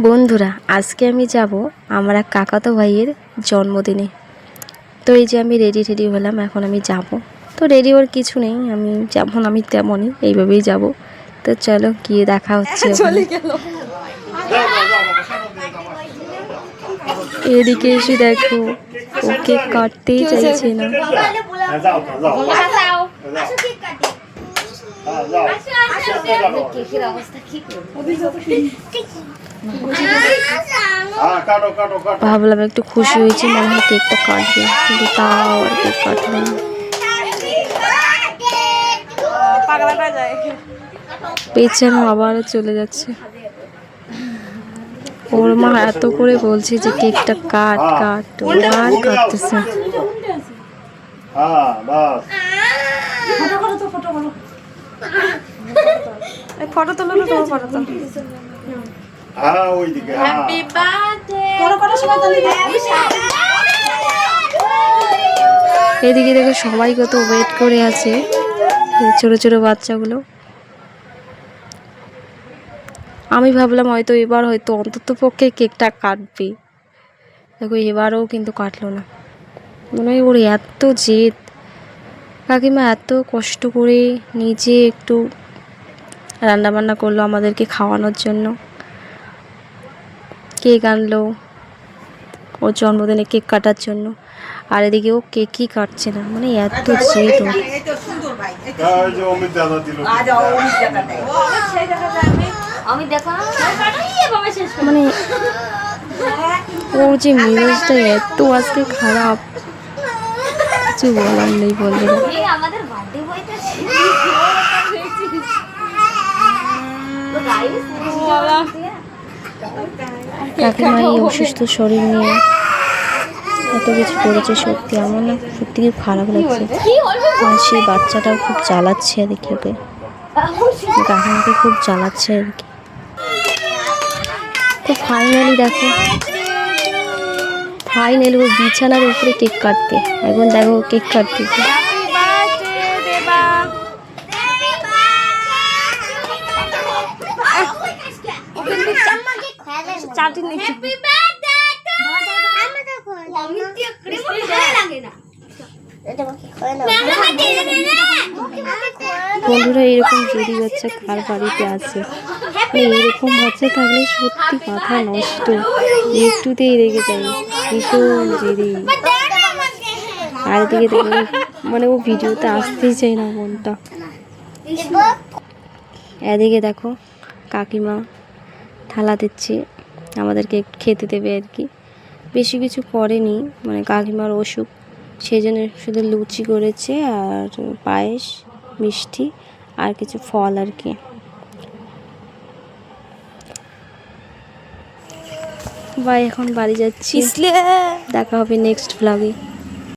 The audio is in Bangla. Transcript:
বন্ধুরা আজকে আমি যাব আমার এক কাকাতো ভাইয়ের জন্মদিনে। তো এই যে আমি রেডি টেডি হলাম এখন আমি যাব। তো রেডি ওর কিছু নেই আমি যেমন আমি তেমনই এইভাবেই যাব। তো চলো গিয়ে দেখা হচ্ছে। এদিকে এসে দেখো ওকে কাটতেই চাইছে না। ভাবলাম একটু খুশি হয়েছি মনে হয় কেকটা কাটবে কিন্তু তাও আর কেক কাটবে না। পেছনে আবারও চলে যাচ্ছে। ওর মা এত করে বলছে যে কেকটা কাট কাট আর কাটতেছে হ্যাঁ, ফটো তোলো ফটো তোলো। হ্যাঁ, ওইদিকে। করো করো সবাই তালি এদিকে দেখো সবাই কত ওয়েট করে আছে ছোট ছোট বাচ্চাগুলো। আমি ভাবলাম হয়তো এবার হয়তো অন্তত পক্ষে কেকটা কাটবে। দেখো এবারও কিন্তু কাটলো না। মনে হয় ওর এত জেদ। কাকিমা এত কষ্ট করে নিজে একটু রান্নাবান্না করল আমাদেরকে খাওয়ানোর জন্য। কেক আনলো। ওর জন্মদিনে কেক কাটার জন্য। আর এদিকে ও কেকই কাটছে না। মানে এত জেদ ওর। মানে ও যে মেজাজটা এত আজকে খারাপ। কিছু বলার নেই এই আমাদের কাকিমা এই অসুস্থ শরীর নিয়ে এত কিছু করেছে সত্যি আমার না সত্যি খুব খারাপ লাগছে। আর সেই বাচ্চাটাও খুব জ্বালাচ্ছে আর কি ওকে। কাকিমাকে খুব জ্বালাচ্ছে আর কি তো ফাইনালি দেখো ফাইনালি ও বিছানার উপরে কেক কাটতে। এখন দেখো কেক কাটতেছে চাটি নিচ্ছি বন্ধুরা এরকম যদি বাচ্চা কার বাড়িতে আছে? মানে এরকম বাচ্চা থাকলে সত্যি মাথা নষ্ট। একটুতেই রেগে যায়। ভীষণ জেদি আর এদিকে দেখো মানে ও ভিডিওতে আসতেই চাই না মনটা। এদিকে দেখো কাকিমা থালা দিচ্ছে। আমাদেরকে খেতে দেবে আর কি। বেশি কিছু করেনি মানে কাকিমার অসুখ সেই জন্য শুধু লুচি করেছে আর পায়েস মিষ্টি আর কিছু ফল আর কি। ভাই এখন বাড়ি যাচ্ছি। দেখা হবে নেক্সট ভ্লগে